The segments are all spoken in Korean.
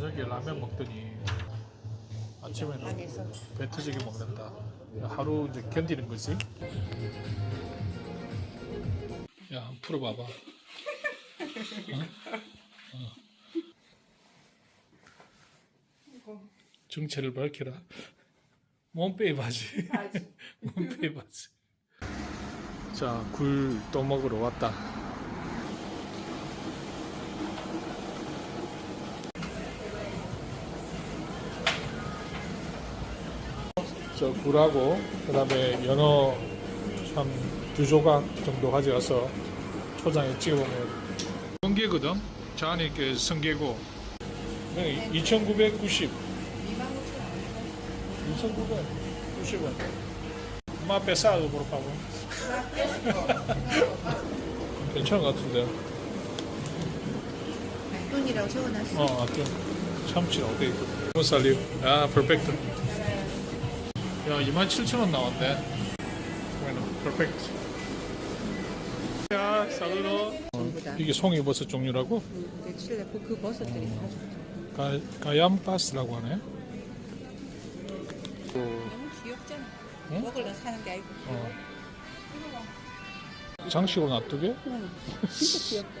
저녁에 라면 먹더니 아침에는 배 터지게 먹는다. 하루 이제 견디는 거지. 야, 한번 풀어봐봐. 어? 어. 정체를 밝혀라. 몸빼이 바지. 몸빼이 바지. 자, 굴 또 먹으러 왔다. 저 굴하고 그다음에 연어 한 두 조각 정도 가져가서 초장에 찍어보면 성게거든. 저 안에 그 성게고. 2,990 2,990원 엄마 앞에 싸도 그렇다고. 괜찮은 것 같은데. 돈이라고 적어놨어. 어 아까 참치 어디 있고. 살리오 아 퍼펙트 야 27,000원 나왔네 bueno 야 다. 이게 송이버섯 종류라고 그 칠레 그, 그 버섯들이 다 좋다. 가, 가얌파스라고 하네 또, 너무 귀엽잖아. 응? 먹으러 사는 게 아니고. 어. 장식으로 놔두게 응. 진짜 귀엽다.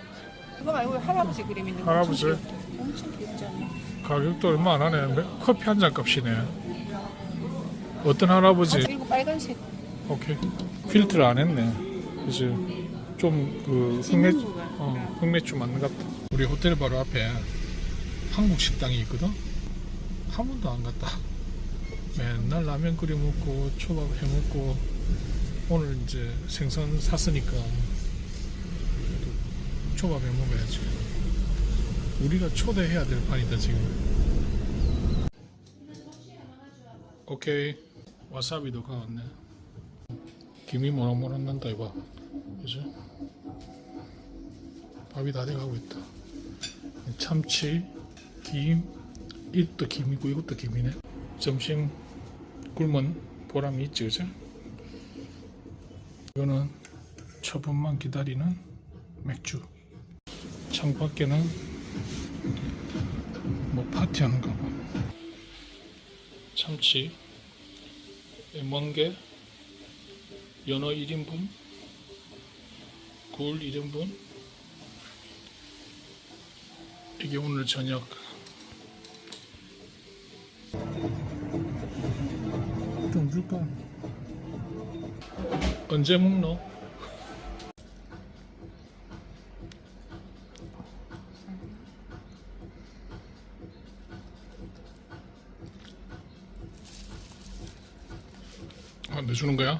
그거 말고 할아버지 그림 있는 거 할아버지? 엄청 귀엽잖아. 가격도 얼마 안 하네 커피 한 잔 값이네 어떤 할아버지? 아, 그리고 빨간색. 오케이. 필터를 안 했네. 그래서 좀그 흑맥 찐무가. 어, 흑맥주 맞는 것 같다. 우리 호텔 바로 앞에 한국 식당이 있거든? 한 번도 안 갔다. 맨날 라면 끓여 먹고 초밥 해 먹고 오늘 이제 생선 샀으니까 그래도 초밥 해 먹어야지. 우리가 초대해야 될 판이다 지금. 오케이 와사비도 가왔네. 김이 모락모락 난다 이봐. 그죠? 밥이 다 돼가고 있다. 참치, 김 이것도 김이고 이것도 김이네. 점심 굶은 보람이 있지 그죠? 이거는 처분만 기다리는 맥주. 창밖에는 뭐 파티하는가 봐. 참치 멍게 연어 1인분 굴 1인분 이게 오늘 저녁 좀 줄까? 언제 먹노? 아, 내주는 거야?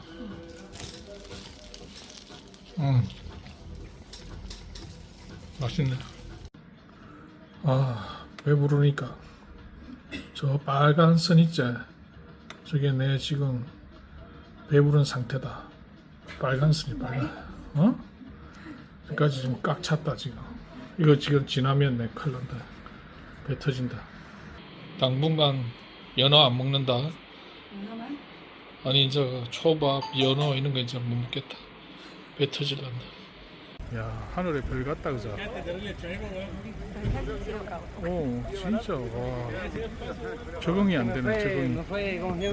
응. 맛있네. 아, 배부르니까. 저 빨간 선 있지? 저게 내 지금 배부른 상태다. 빨간 선이 빨간. 어? 여기까지 지금 꽉 찼다, 지금. 이거 지금 지나면 내 큰일 난다. 배 터진다. 당분간 연어 안 먹는다. 이거만? 아니 이제 초밥, 연어 이런 거 이제 못 먹겠다. 배 터질란다. 야 하늘에 별 같다 그죠? 오 진짜 와 적응이 안 되네 적응이.